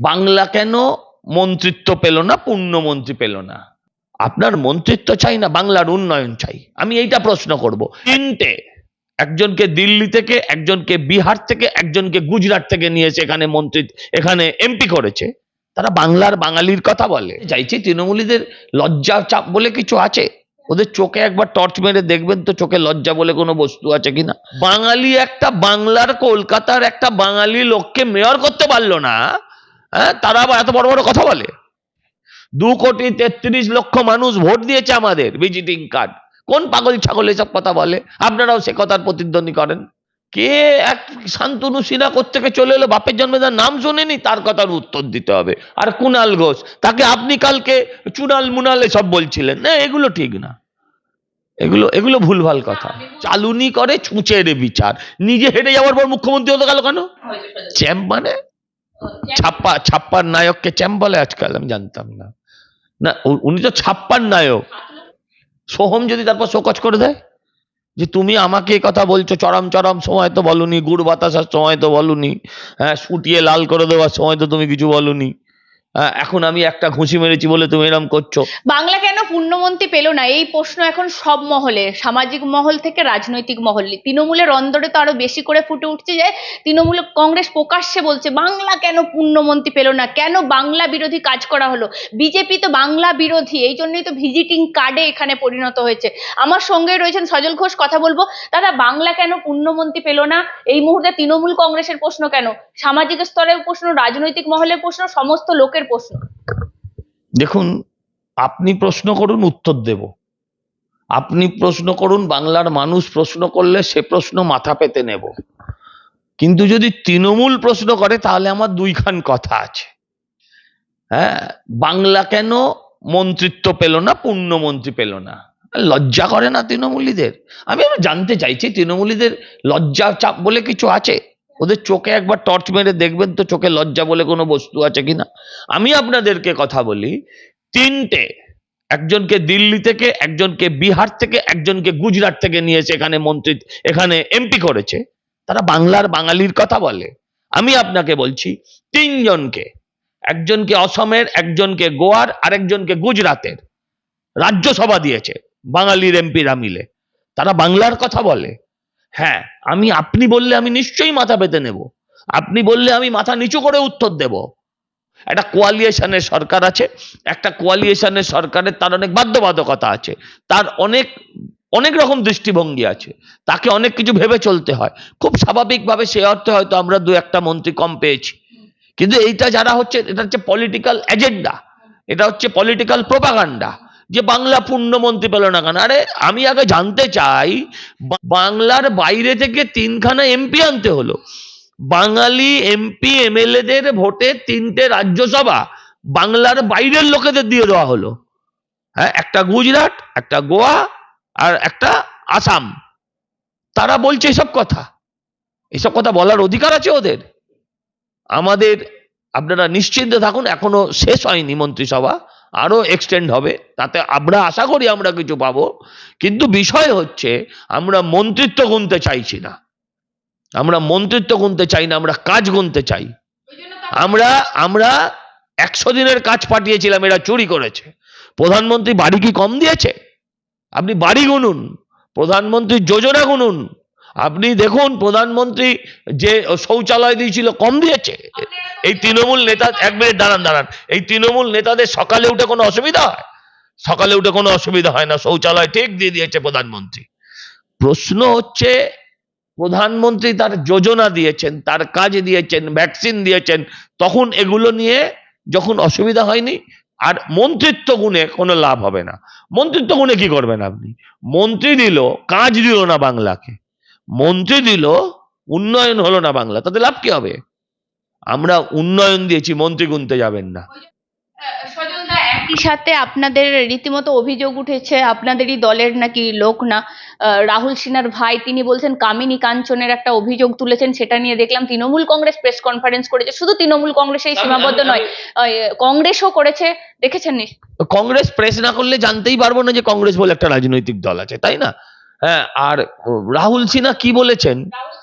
বাংলা কেন মন্ত্রিত্ব পেল না, পূর্ণমন্ত্রী পেল না? আপনার মন্ত্রিত্ব চাই না, বাংলার উন্নয়ন চাই। আমি এইটা প্রশ্ন করব। তিনটে, একজনকে দিল্লি থেকে, একজনকে বিহার থেকে, একজনকে গুজরাট থেকে নিয়েছে এখানে মন্ত্রী, এখানে এমপি করেছে। তারা বাংলার বাঙালির কথা বলে। চাইছি তৃণমূলীদের লজ্জা চাপ বলে কিছু আছে? ওদের চোখে একবার টর্চ মেরে দেখবেন তো চোখে লজ্জা বলে কোনো বস্তু আছে কিনা? বাঙালি একটা, বাংলার কলকাতার একটা বাঙালি লোককে মেয়র করতে পারল না। হ্যাঁ তারা আবার এত বড় বড় কথা বলে? দু কোটি তেত্রিশ লক্ষ মানুষ ভোট দিয়েছে আমাদের ভিজিটিং কার্ড। কোন পাগল ছাগল এসব কথা বলে? আপনারাও সে কথার প্রতিদ্বন্দ্বী করেন। কে এক শান্তনু সিনহা থেকে চলে এলো? বাপের জন্মে তার নাম শোনেনি? তার কথার উত্তর দিতে হবে। আর কুনাল ঘোষ তাকে আপনি কালকে চুনাল মুনাল এসব বলছিলেন। না এগুলো ঠিক না। এগুলো এগুলো ভুলভাল কথা। চালুনি করে ছুঁচের বিচার। নিজে হেঁটে যাওয়ার পর মুখ্যমন্ত্রী হতে গেল কেন? চ্যাম্প মানে ছাপ্পা ছাপ্পার নায়ককে চ্যাম বলে আজকাল, আমি জানতাম না। না উনি তো ছাপ্পার নায়ক। সোহম যদি তারপর শোকজ করে দেয়? যে তুমি আমাকে কথা বলছো, চরম চরম সময় তো বলুনি, গুড় বাতাসার সময় তো বলুনি হ্যাঁ শুটিয়ে লাল করে দেওয়ার সময় তো তুমি কিছু বলুনি। এখন আমি একটা ঘুষি মেরেছি বলে তুমি এরম করছ। বাংলা কেন পূর্ণমন্ত্রী পেল না? এই প্রশ্ন এখন সব মহলে, সামাজিক মহল থেকে রাজনৈতিক মহল। তৃণমূলের অন্দরে তো আরও বেশি করে ফুটে উঠছে যে, তৃণমূল কংগ্রেস প্রকাশ্যে বলছে, বাংলা কেন পূর্ণমন্ত্রী পেল না? কেন বাংলা বিরোধী কাজ করা হলো? বিজেপি তো বাংলা বিরোধী, এই জন্যই তো ভিজিটিং কার্ডে এখানে পরিণত হয়েছে। আমার সঙ্গে রয়েছেন সজল ঘোষ, কথা বলব। দাদা, বাংলা কেন পূর্ণমন্ত্রী পেল না? এই মুহূর্তে তৃণমূল কংগ্রেসের প্রশ্ন কেন? সামাজিক স্তরের প্রশ্ন, রাজনৈতিক মহলের প্রশ্ন, সমস্ত লোকের প্রশ্ন। দেখুন, আপনি প্রশ্ন করুন, উত্তর দেব। আপনি প্রশ্ন করুন, বাংলার মানুষ প্রশ্ন করলে সে প্রশ্ন মাথা পেতে নেব। কিন্তু যদি তৃণমূল প্রশ্ন করে, তাহলে আমার দুইখান কথা আছে। হ্যাঁ বাংলা কেন মন্ত্রিত্ব পেল না, পূর্ণমন্ত্রী পেল না? লজ্জা করে না তৃণমূলীদের? আমি জানতে চাইছি, তৃণমূলীদের লজ্জা চাপ বলে কিছু আছে? ওদের চোখে একবার টর্চ মেরে দেখবেন তো চোখে লজ্জা বলে কোনো বস্তু আছে কিনা? আমি আপনাদেরকে কথা বলি, তিনটে, একজনকে দিল্লি থেকে, একজনকে বিহার থেকে, একজনকে গুজরাট থেকে নিয়েছে এখানে মন্ত্রী, এখানে এমপি করেছে। তারা বাংলার বাঙালির কথা বলে। আমি আপনাকে বলছি, তিনজনকে, একজনকে অসমের, একজনকে গোয়ার, আরেকজনকে গুজরাতের রাজ্যসভা দিয়েছে বাঙালির এমপিরা মিলে। তারা বাংলার কথা বলে। হ্যাঁ আমি, আপনি বললে আমি নিশ্চয়ই মাথা পেতে নেব। আপনি বললে আমি মাথা নিচু করে উত্তর দেব। একটা কোয়ালিয়েশনের সরকার আছে, একটা কোয়ালিয়েশনের সরকারের তার অনেক বাধ্যবাধকতা আছে, তার অনেক অনেক রকম দৃষ্টিভঙ্গি আছে, তাকে অনেক কিছু ভেবে চলতে হয়। খুব স্বাভাবিকভাবে সে অর্থে হয়তো আমরা দু একটা মন্ত্রী কম পেয়েছি। কিন্তু এইটা যারা হচ্ছে, এটা হচ্ছে পলিটিক্যাল এজেন্ডা এটা হচ্ছে পলিটিক্যাল প্রোপাগান্ডা যে বাংলা পূর্ণমন্ত্রী পেল না কেন? আরে, আমি আগে জানতে চাই বাংলার বাইরে থেকে তিনখানা এমপি আনতে হলো। বাঙালি এমপি, এমএলএদের ভোটে তিনটে রাজ্যসভা বাংলার বাইরের লোকেদের দিয়ে দেওয়া হলো। হ্যাঁ একটা গুজরাট, একটা গোয়া আর একটা আসাম। তারা বলছে এসব কথা। এসব কথা বলার অধিকার আছে ওদের। আমাদের আপনারা নিশ্চিন্তে থাকুন, এখনও শেষ হয়নি মন্ত্রিসভা। আরও এক্সটেন্ড হবে। তাতে আমরা আশা করি আমরা কিছু পাবো। কিন্তু বিষয় হচ্ছে, আমরা মন্ত্রিত্ব গুনতে চাইছি না। আমরা মন্ত্রিত্ব গুনতে চাই না, আমরা কাজ গুনতে চাই। আমরা আমরা একশো দিনের কাজ পাঠিয়েছিলাম, এরা চুরি করেছে। প্রধানমন্ত্রী বাড়ি কি কম দিয়েছে? আপনি বাড়ি গুনুন, প্রধানমন্ত্রী যোজনা গুনুন। আপনি দেখুন, প্রধানমন্ত্রী যে শৌচালয় দিয়েছিল, কম দিয়েছে। এই তৃণমূল নেতা, এক মিনিট দাঁড়ান দাঁড়ান। এই তৃণমূল নেতাদের সকালে উঠে কোনো অসুবিধা হয়? সকালে উঠে কোনো অসুবিধা হয় না। শৌচালয় ঠিক দিয়ে দিয়েছে প্রধানমন্ত্রী। প্রশ্ন হচ্ছে, প্রধানমন্ত্রী তার যোজনা দিয়েছেন, তার কাজ দিয়েছেন, ভ্যাকসিন দিয়েছেন, তখন এগুলো নিয়ে যখন অসুবিধা হয়নি, আর মন্ত্রিত্ব গুণে কোনো লাভ হবে না। মন্ত্রিত্ব গুণে কি করবেন আপনি? মন্ত্রী দিল, কাজ দিল না বাংলাকে। মন্ত্রী দিল, উন্নয়ন হলো না বাংলা, তাতে লাভ কি হবে? আমরা উন্নয়ন দিয়েছি মন্ত্রী গুনতে যাবেন না। একই সাথে আপনাদের রীতিমতো অভিযোগ উঠেছে আপনাদেরই দলের নাকি লোক না। আহ, রাহুল সিনহার ভাই তিনি বলছেন কামিনী কাঞ্চনের একটা অভিযোগ তুলেছেন সেটা নিয়ে দেখলাম তৃণমূল কংগ্রেস প্রেস কনফারেন্স করেছে। শুধু তৃণমূল কংগ্রেসেই সীমাবদ্ধ নয় কংগ্রেসও করেছে দেখেছেন নিশ্চয়ই? কংগ্রেস প্রেস না করলে জানতেই পারব না যে কংগ্রেস বলে একটা রাজনৈতিক দল আছে তাই না? হ্যাঁ আর রাহুল সিনহা কি বলেছেন? রাহুল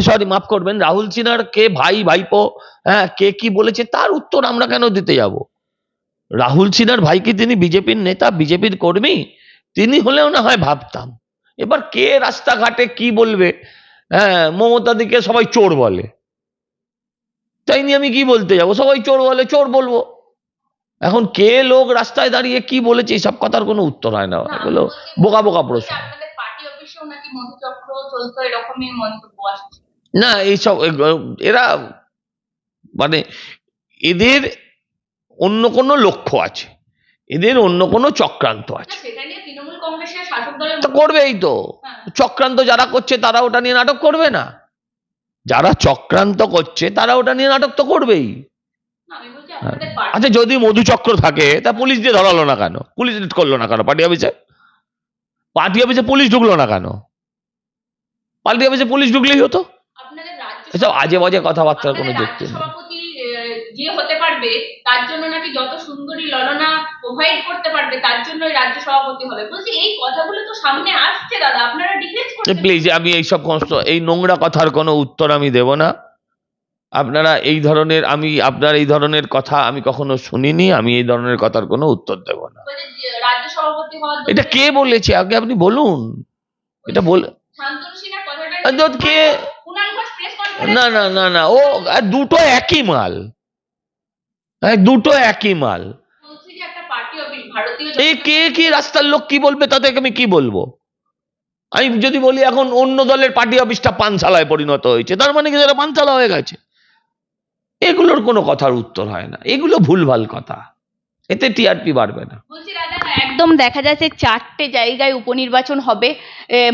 সরি মাফ করবেন রাহুল সিনহার কে ভাই ভাইপো হ্যাঁ কে কি বলেছে তার উত্তর আমরা কেন দিতে যাব? রাহুল সিনহার ভাই কি তিনি বিজেপির নেতা বিজেপির কর্মী? তিনি হলেও না হয় ভাবতাম। এবার কে রাস্তাঘাটে কি বলবে? হ্যাঁ মমতা দিকে সবাই চোর বলে। তাই নিয়ে আমি কি বলতে যাব? সবাই চোর বলে চোর বলব। এখন কে লোক রাস্তায় দাঁড়িয়ে কি বলেছে এইসব কথার কোনো উত্তর হয় না। এগুলো বোকা বোকা প্রশ্ন। চলতো এরকমই মন্তব্য আসছে না এইসব এরা মানে এদের অন্য কোনো লক্ষ্য আছে এদের অন্য কোনো চক্রান্ত আছে। তো করবেই তো। হ্যাঁ। চক্রান্ত যারা করছে তারা ওটা নিয়ে নাটক করবে না। যারা চক্রান্ত করছে তারা ওটা নিয়ে নাটক তো করবেই। আচ্ছা যদি মধুচক্র থাকে তা পুলিশ দিয়ে ধরালো না কেন? পুলিশ করল না কেন? পার্টি অফিসে? পার্টি অফিসে পুলিশ ঢুকলো না কেন? পার্টি অফিসে পুলিশ ঢুকলেই হতো। এসব আজে বাজে কথাবার্তার কোনো যুক্তি নেই। যে হতে পারবে তার জন্য নাকি যত সুন্দরী ললনা প্রোভাইড করতে পারবে তার জন্য রাজ্য সভাপতি হবে। বলছি এই কথাগুলো তো সামনে আসছে দাদা। আপনারা ডিফেন্স প্লিজ আমি এইসব কষ্ট এই নোংরা কথার কোনো উত্তর আমি দেব না। আপনারা এই ধরনের আমি আপনার এই ধরনের কথা আমি কখনো শুনিনি আমি এই ধরনের কথার কোনো উত্তর দেব না। এটা কে বলেছে? আগে আপনি বলুন। এটা বল শান্তনু কে- না না না না ও দুটো একই মাল। হ্যাঁ, দুটো একই মাল। এই কে কি রাস্তার লোক কি বলবে তাতে আমি কি বলব? আমি যদি বলি এখন অন্য দলের পার্টি অফিসটা পানশালায় পরিণত হয়েছে তার মানে কি পানশালা হয়ে গেছে? এগুলোর কোনো কথার উত্তর হয় না। এগুলো ভুলভাল কথা। এতে টিআরপি বাড়বে না। একদম দেখা যাচ্ছে চারটে জায়গায় উপনির্বাচন হবে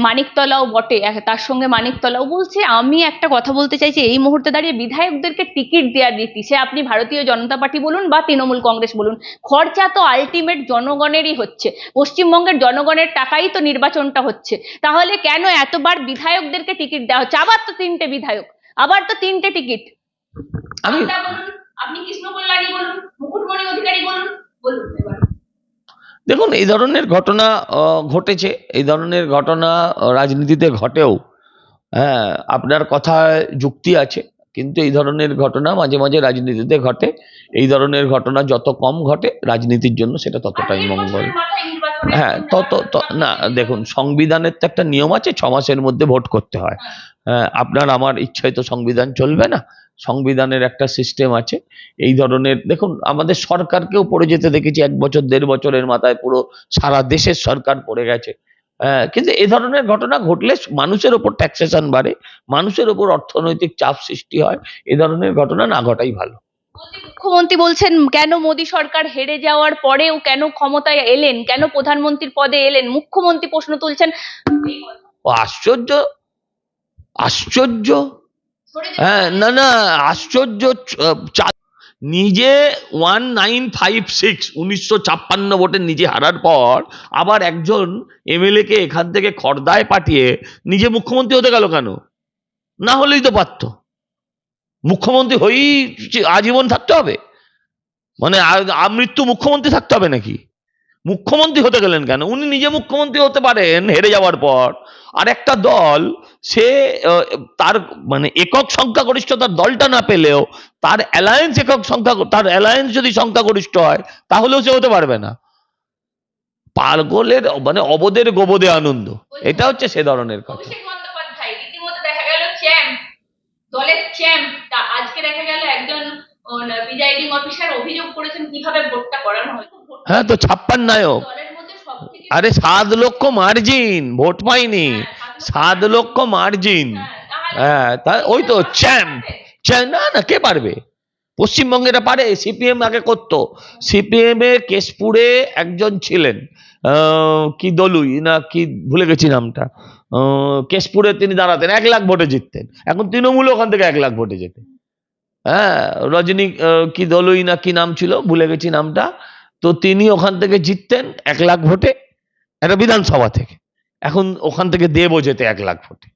মানিকতলাও বটে তার সঙ্গে মানিকতলাও বলছে। আমি একটা কথা বলতে চাইছি এই মুহূর্তে দাঁড়িয়ে বিধায়কদেরকে টিকিট দেওয়ার রীতি সে আপনি ভারতীয় জনতা পার্টি বলুন বা তৃণমূল কংগ্রেস বলুন খরচা তো আলটিমেট জনগণেরই হচ্ছে। পশ্চিমবঙ্গের জনগণের টাকাই তো নির্বাচনটা হচ্ছে। তাহলে কেন এতবার বিধায়কদেরকে টিকিট দেওয়া হচ্ছে? আবার তো তিনটে বিধায়ক আবার তো তিনটে টিকিট। আপনি কৃষ্ণ কল্যাণী বলুন মুকুটমণি অধিকারী বলুন দেখুন এই ধরনের ঘটনা ঘটেছে। এই ধরনের ঘটনা রাজনীতিতে ঘটেও। হ্যাঁ আপনার কথায় যুক্তি আছে কিন্তু এই ধরনের ঘটনা মাঝে মাঝে রাজনীতিতে ঘটে। এই ধরনের ঘটনা যত কম ঘটে রাজনীতির জন্য সেটা ততটাই মঙ্গল। হ্যাঁ তত না দেখুন সংবিধানের তো একটা নিয়ম আছে ছ মাসের মধ্যে ভোট করতে হয়। হ্যাঁ, আপনার আমার ইচ্ছায় তো সংবিধান চলবে না। সংবিধানের একটা সিস্টেম আছে। এই ধরনের দেখুন আমাদের সরকারকেও পড়ে যেতে দেখেছি এক বছর দেড় বছরের মাথায় পুরো সারা দেশের সরকার পড়ে গেছে। হ্যাঁ, কিন্তু এই ধরনের ঘটনা ঘটলে মানুষের ওপর ট্যাক্সেশন বাড়ে মানুষের ওপর অর্থনৈতিক চাপ সৃষ্টি হয় এ ধরনের ঘটনা না ঘটাই ভালো। মুখ্যমন্ত্রী বলছেন কেন মোদী সরকার হেরে যাওয়ার পরেও কেন ক্ষমতায় এলেন কেন প্রধানমন্ত্রীর পদে এলেন? মুখ্যমন্ত্রী প্রশ্ন তুলছেন আশ্চর্য আশ্চর্য। হ্যাঁ না না আশ্চর্য নিজে ওয়ান নাইন ফাইভ সিক্স উনিশশো ছাপ্পান্ন ভোটে নিজে হারার পর আবার একজন এমএলএ কে এখান থেকে খর্দায় পাঠিয়ে নিজে মুখ্যমন্ত্রী হতে গেল কেন? না হলেই তো পারত। মুখ্যমন্ত্রী হয়েই আজীবন থাকতে হবে। মানে আমৃত্যু মুখ্যমন্ত্রী থাকতে হবে নাকি? মুখ্যমন্ত্রী হতে গেলেন কেন? উনি নিজে মুখ্যমন্ত্রী হতে পারেন হেরে যাওয়ার পর আর একটা দল সে তার মানে একক সংখ্যাগরিষ্ঠতার দলটা না পেলেও তার অ্যালায়েন্স একক সংখ্যা তার অ্যালায়েন্স যদি সংখ্যাগরিষ্ঠ হয় তাহলেও সে হতে পারবে না। পাগলের মানে অবদের গোবদে আনন্দ। এটা হচ্ছে সে ধরনের কথা। অভিষেক বন্দ্যোপাধ্যায় রীতিমতো দেখা গেল চ্যাম্প দলের চ্যাম্প আজকে দেখা গেল একজন প্রিজাইডিং অফিসার অভিযোগ করেছেন কীভাবে ভোটটা করানো হয়। হ্যাঁ তো ছাপ্পান নায়ক। আরে সাত লক্ষ মার্জিন ভোট পাইনি। সাত লক্ষ মার্জিন হ্যাঁ তা ওই তো চ্যাম্প না না কে পারবে? পশ্চিমবঙ্গে এটা পারে সিপিএম আগে করতো। সিপিএম এ কেশপুরে একজন ছিলেন কি দলুই না কি ভুলে গেছি নামটা। আহ, কেশপুরে তিনি দাঁড়াতেন এক লাখ ভোটে জিততেন। এখন তৃণমূল ওখান থেকে এক লাখ ভোটে যেতে হ্যাঁ রজনী কি দলুই না কি নাম ছিল ভুলে গেছি নামটা। তো তিনি ওখান থেকে জিততেন এক লাখ ভোটে একটা বিধানসভা থেকে। এখন ওখান থেকে দেবও যেতে এক লাখ ভোটে।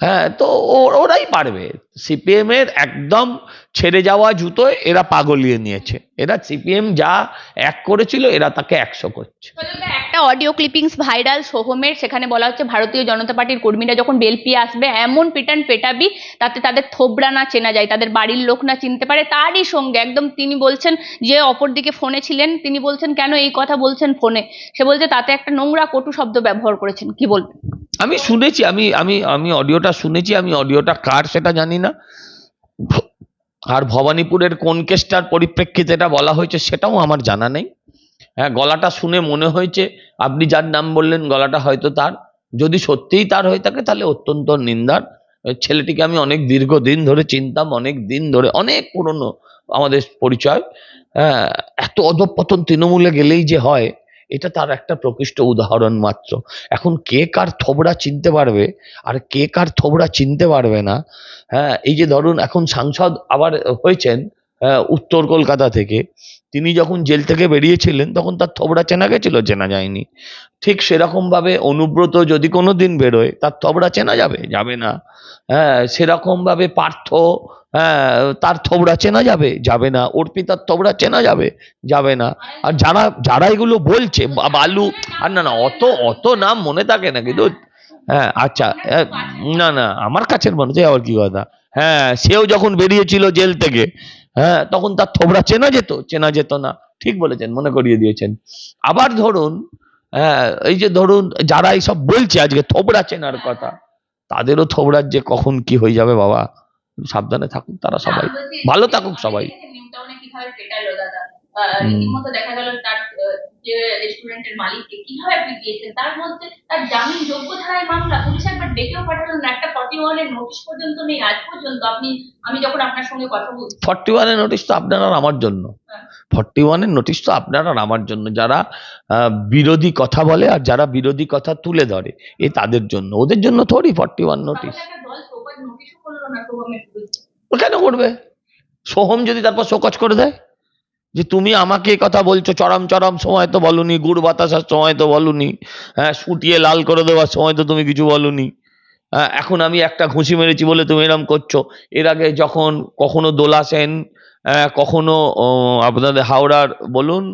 হ্যাঁ তো ওরাই পারবে। সিপিএম এর একদম ছেড়ে যাওয়া জুতো এরা পাগলিয়ে নিয়েছে। এরা সিপিএম যা এক করেছিল, এরা তাকে একশো করছে। একটা অডিও ক্লিপিংস ভাইরাল সোহমের, সেখানে বলা হচ্ছে ভারতীয় জনতা পার্টির কর্মীরা যখন বেল পেয়ে আসবে, এমন পিটান পেটাবি তাতে তাদের থোবড়া না চেনা যায়, তাদের বাড়ির লোক না চিনতে পারে। তারই সঙ্গে একদম তিনি বলছেন যে অপরদিকে ফোনে ছিলেন, তিনি বলছেন, কেন এই কথা বলছেন ফোনে? সে বলছে, তাতে একটা নোংরা কটু শব্দ ব্যবহার করেছেন। কি বলবেন? আমি শুনেছি, আমি আমি আমি অডিওটা শুনেছি, আমি অডিওটা কার সেটা জানি না। আর ভবানীপুরের কোন কেসটার পরিপ্রেক্ষিতে এটা বলা হয়েছে সেটাও আমার জানা নেই। হ্যাঁ গলাটা শুনে মনে হয়েছে, আপনি যার নাম বললেন গলাটা হয়তো তার। যদি সত্যিই তার হয়ে থাকে তাহলে অত্যন্ত নিন্দার। ছেলেটিকে আমি অনেক দীর্ঘদিন ধরে চিনতাম, অনেক দিন ধরে, অনেক পুরনো আমাদের পরিচয়। হ্যাঁ এত অধপতন তৃণমূলে গেলেই যে হয় এটা তার একটা প্রকৃষ্ট উদাহরণ মাত্র। এখন কে কার থোবড়া চিনতে পারবে? আর কে কার থোবড়া চিনতে পারবে না? হ্যাঁ এই যে ধরুন এখন সাংসদ আবার হয়েছেন উত্তর কলকাতা থেকে। তিনি যখন জেল থেকে বেরিয়েছিলেন, তখন তার থোবড়া চেনা গেছিল, চেনা যায়নি। ঠিক সেরকম ভাবে অনুব্রত যদি কোনো দিন বেরোয়, তার থবড়া চেনা যাবে? যাবে না। হ্যাঁ সেরকম ভাবে পার্থ হ্যাঁ তার থবড়া চেনা যাবে? যাবে না। অর্পিতার থবড়া চেনা যাবে? যাবে না। আর যারা যারা এগুলো বলছে বালু, আর না না, অত অত নাম মনে থাকে না, কিন্তু হ্যাঁ আচ্ছা না না, আমার কাছের মানুষ আবার কি কথা? হ্যাঁ সেও যখন বেরিয়েছিল জেল থেকে হ্যাঁ তখন তার থোবড়া চেনা যেত? চেনা যেত না। ঠিক বলেছেন মনে করিয়ে দিয়েছেন। আবার ধরুন হ্যাঁ এই যে ধরুন যারা এইসব বলছে আজকে থোবড়া চেনার কথা তাদেরও থোবড়ার যে কখন কি হয়ে যাবে বাবা সাবধানে থাকুক তারা সবাই। ভালো থাকুক সবাই। রীতিমতো দেখা গেল তার যে রেস্টুরেন্টের মালিককে কীভাবে আপনি দিয়েছেন? তার মধ্যে তার জামিন যোগ্য ধারায় মামলা পুলিশ একবার ডেকেও পাঠালেন না। একটা ফর্টি ওয়ানের নোটিশ পর্যন্ত নেই। আজ পর্যন্ত আপনি আমি যখন আপনার সঙ্গে কথা বলছি। ফর্টি ওয়ানের নোটিশ তো আপনার আর আমার জন্য। ফর্টি ওয়ানের নোটিশ তো আপনার আর আমার জন্য। যারা বিরোধী কথা বলে আর যারা বিরোধী কথা তুলে ধরে এ তাদের জন্য। ওদের জন্য থোড়ি ফর্টি ওয়ান নোটিশ কেন করবে? সোহম যদি তারপর শোকজ করে দেয়? যে তুমি আমাকে কথা বলছো চরম চরম সময় তো বলনি গুড় বাতাসার সময় তো বলনি হ্যাঁ শুটিয়ে লাল করে দেওয়ার সময় তো তুমি কিছু বলনি। হ্যাঁ এখন আমি একটা ঘুষি মেরেছি বলে তুমি এরম করছ। এর আগে যখন কখনো দোলা সেন আহ, কখনো আপনাদের হাওড়ার বলুন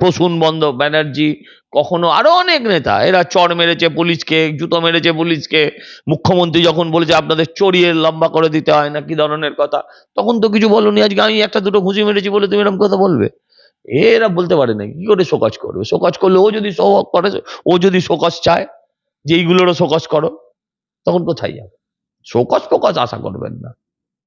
প্রসূন বন্দ ব্যানার্জি, কখনো আরও অনেক নেতা, এরা চর মেরেছে পুলিশকে, জুতো মেরেছে পুলিশকে, মুখ্যমন্ত্রী যখন বলেছে আপনাদের চড়িয়ে লম্বা করে দিতে হয় না, কি ধরনের কথা, তখন তো কিছু বলনি, আজকে আমি একটা দুটো ঘুষি মেরেছি বলে তুমি এরকম কথা বলবে? এরা বলতে পারে না, কি করে শোকজ করবে? শোকজ করলে ও যদি শোক করে, ও যদি শোকজ চায় যে এইগুলোরও শোকজ করো, তখন কোথায় যাবে? শোকজ ফোকজ আশা করবেন না।